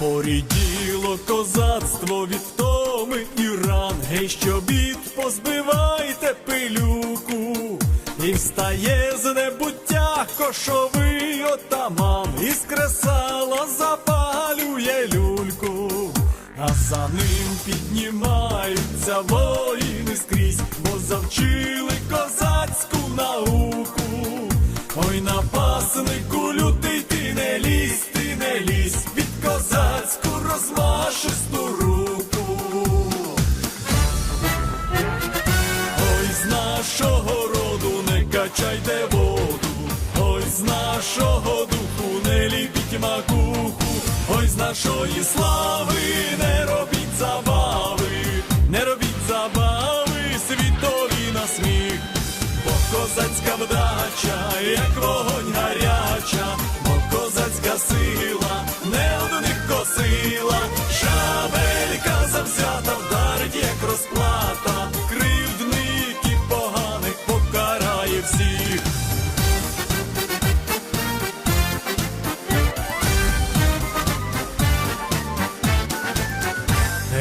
Поріділо козацтво від втоми і ран, гей, що бід, позбивайте пилюку, і встає з небуття кошовий отаман, і з кресала запалює люльку, а за ним піднімаються воїни скрізь, бо завчили козацьку науку. Ой, напаснику лютий ти не лізь, ти не лізь під козацьку розмашисту руку. Ой, з нашого роду не качайте воду, ой, з нашого духу не ліпіть макуху, ой, з нашої слави не робіть забави, не робіть забави, світові на сміх. Бо козацька вдача, як вогонь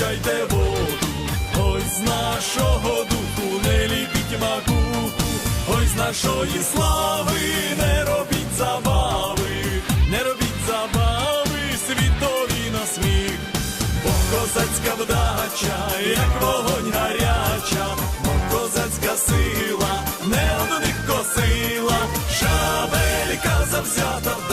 не воду, ой, з нашого духу не ліпіть макуху, ой, з нашої слави не робіть забави, не робіть забави, світові на сміх. Бо козацька вдача, як вогонь гаряча, бо козацька сила не одних косила, шабелька завзята.